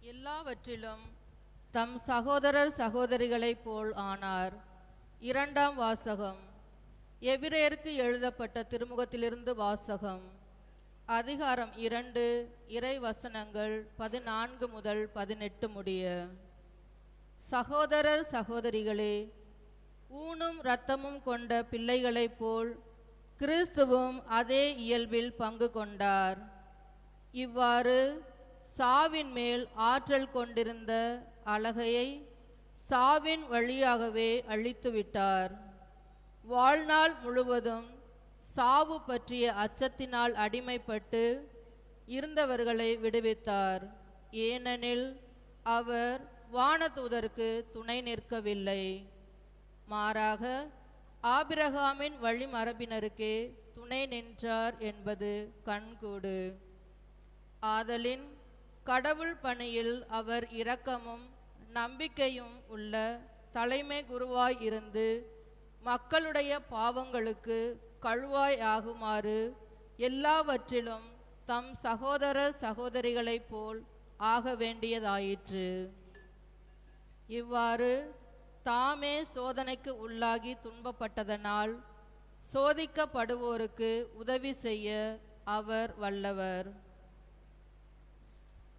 எல்லாவற்றிலும் தம் சகோதரர் சகோதரிகளைப் போல் ஆனார். இரண்டாம் வாசகம். எபிரேயருக்கு எழுதப்பட்ட திருமுகத்திலிருந்து வாசகம். அதிகாரம் இரண்டு இறை வசனங்கள் பதினான்கு முதல் பதினெட்டு முடிய. சகோதரர் சகோதரிகளே ஊனும் இரத்தமும் கொண்ட பிள்ளைகளைப் போல் கிறிஸ்துவும் அதே இயல்பில் பங்கு கொண்டார். இவ்வாறு சாவின் மேல் ஆற்றல் கொண்டிருந்த அழகையை சாவின் வழியாகவே அழித்துவிட்டார். வாழ்நாள் முழுவதும் சாவு பற்றிய அச்சத்தினால் அடிமைப்பட்டு இருந்தவர்களை விடுவித்தார். ஏனெனில் அவர் வானதூதருக்கு துணை நிற்கவில்லை. மாறாக ஆபிரகாமின் வழிமரபினருக்கே துணை நின்றார் என்பது கண்கூடு. ஆதலின் கடவுள் பணியில் அவர் இரக்கமும் நம்பிக்கையும் உள்ள தலைமை குருவாய் இருந்து மக்களுடைய பாவங்களுக்கு கழுவாய் ஆகுமாறு எல்லாவற்றிலும் தம் சகோதர சகோதரிகளைப் போல் ஆக வேண்டியதாயிற்று. இவ்வாறு தாமே சோதனைக்கு உள்ளாகி துன்பப்பட்டதனால் சோதிக்கப்படுவோருக்கு உதவி செய்ய அவர் வல்லவர்.